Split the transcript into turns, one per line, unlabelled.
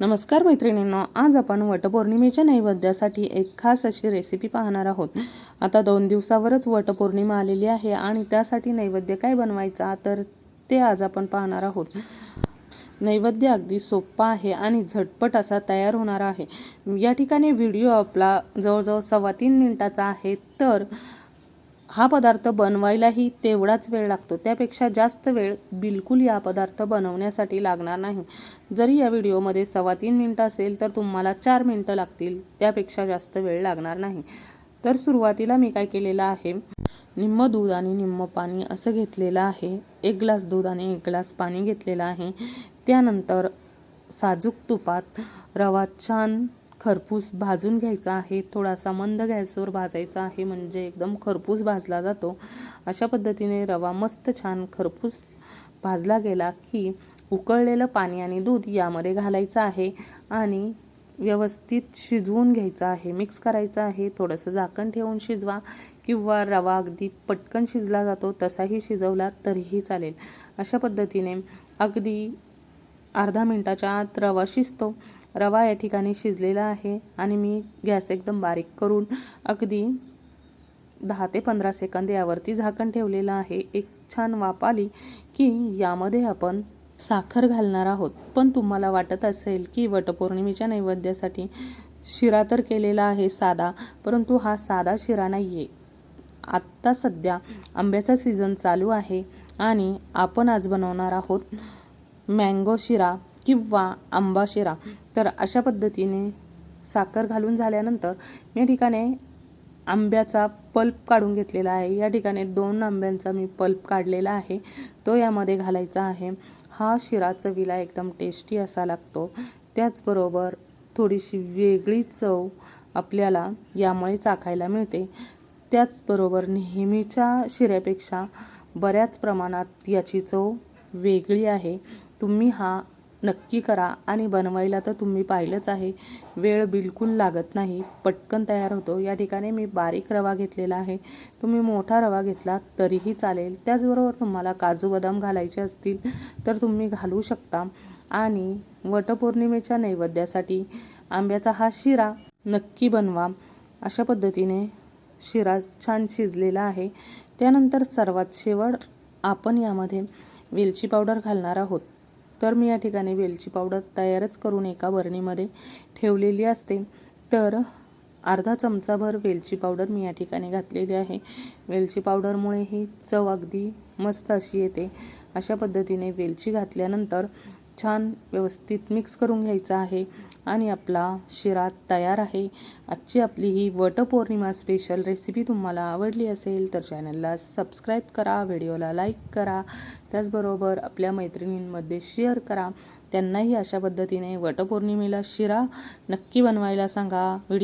नमस्कार मैत्रिणींनो आज आपण वटपौर्णिमेच्या नैवेद्यासाठी एक खास अशी रेसिपी पाहणार आहोत. आता दोन दिवसावरच वटपौर्णिमा आलेली आहे आणि त्यासाठी नैवेद्य काय बनवायचा तर ते आज आपण पाहणार आहोत. नैवेद्य अगदी सोपा आहे आणि झटपट असा तयार होणार आहे. या ठिकाणी व्हिडिओ आपला जवळजवळ सव्वा तीन मिनिटाचा आहे तर हा पदार्थ बनवायलाही तेवढाच वेळ लागतो. त्यापेक्षा जास्त वेळ बिलकुल या पदार्थ बनवण्यासाठी लागणार नाही. जरी या व्हिडिओमध्ये सव्वा तीन मिनटं असेल तर तुम्हाला चार मिनटं लागतील. त्यापेक्षा जास्त वेळ लागणार नाही. तर सुरुवातीला मी काय केलेलं आहे निम्म दूध आणि निम्म पाणी असं घेतलेलं आहे. एक ग्लास दूध आणि एक ग्लास पाणी घेतलेलं आहे. त्यानंतर साजूक तुपात रवा छान खरपूस भाजून घ्यायचा आहे. थोडासा मंद गॅसवर भाजायचा आहे. म्हणजे एकदम खरपूस भाजला जातो. अशा पद्धतीने रवा मस्त छान खरपूस भाजला गेला की उकळलेलं पाणी आणि दूध यामध्ये घालायचं आहे आणि व्यवस्थित शिजवून घ्यायचं आहे. मिक्स करायचं आहे. थोडंसं झाकण ठेवून शिजवा किंवा रवा अगदी पटकन शिजला जातो. तसाही शिजवला तरीही चालेल. अशा पद्धतीने अगदी अर्धा मिनटाच्या आत रवा शिजतो. रवा या ठिकाणी शिजलेला आहे आणि मी गॅस एकदम बारीक करून अगदी दहा ते पंधरा सेकंद यावरती झाकण ठेवलेलं आहे. एक छान वाफ आली की यामध्ये आपण साखर घालणार आहोत. पण तुम्हाला वाटत असेल की वटपौर्णिमेच्या नैवेद्यासाठी शिरा तर केलेला आहे साधा परंतु हा साधा शिरा नाही आहे आत्ता सध्या आंब्याचा सीझन चालू आहे आणि आपण आज बनवणार आहोत मँगो शिरा किंवा आंबा शिरा. तर अशा पद्धतीने साखर घालून झाल्यानंतर या ठिकाणी आंब्याचा पल्प काढून घेतलेला आहे. या ठिकाणी दोन आंब्यांचा मी पल्प काढलेला आहे. तो यामध्ये घालायचा आहे. हा शिरा चवीला एकदम टेस्टी असा लागतो. त्याचबरोबर थोडीशी वेगळी चव आपल्याला यामुळे चाखायला मिळते. त्याचबरोबर नेहमीच्या शिऱ्यापेक्षा बऱ्याच प्रमाणात याची चव वेगळी आहे. तुम्ही हा नक्की करा आणि बनवायला तर तुम्ही पाहिलंच आहे. वेळ बिलकुल लागत नाही. पटकन तयार होतो. या ठिकाणी मी बारीक रवा घेतलेला आहे. तुम्ही मोठा रवा घेतला तरीही चालेल. त्याचबरोबर तुम्हाला काजू बदाम घालायचे असतील तर तुम्ही घालू शकता. आणि वटपौर्णिमेच्या नैवेद्यासाठी आंब्याचा हा शिरा नक्की बनवा. अशा पद्धतीने शिरा छान शिजलेला आहे. त्यानंतर सर्वात शेवट आपण यामध्ये वेलची पावडर घालणार आहोत. तर मी या ठिकाणी वेलची पावडर तयारच करून एका बरणीमध्ये ठेवलेली असते. तर अर्धा चमचाभर वेलची पावडर मी या ठिकाणी घातलेली आहे. वेलची पावडरमुळे ही चव अगदी मस्त अशी येते. अशा पद्धतीने वेलची घातल्यानंतर छान व्यवस्थित मिक्स करून घ्यायचा आहे आणि आपला शिरा तयार आहे. आजची आपली ही वटपौर्णिमा स्पेशल रेसिपी तुम्हाला आवडली असेल तर चॅनलला सबस्क्राईब करा व्हिडिओला लाईक करा. त्याचबरोबर आपल्या मैत्रिणींमध्ये शेअर करा. त्यांनाही अशा पद्धतीने वटपौर्णिमेला शिरा नक्की बनवायला सांगा. व्हिडिओ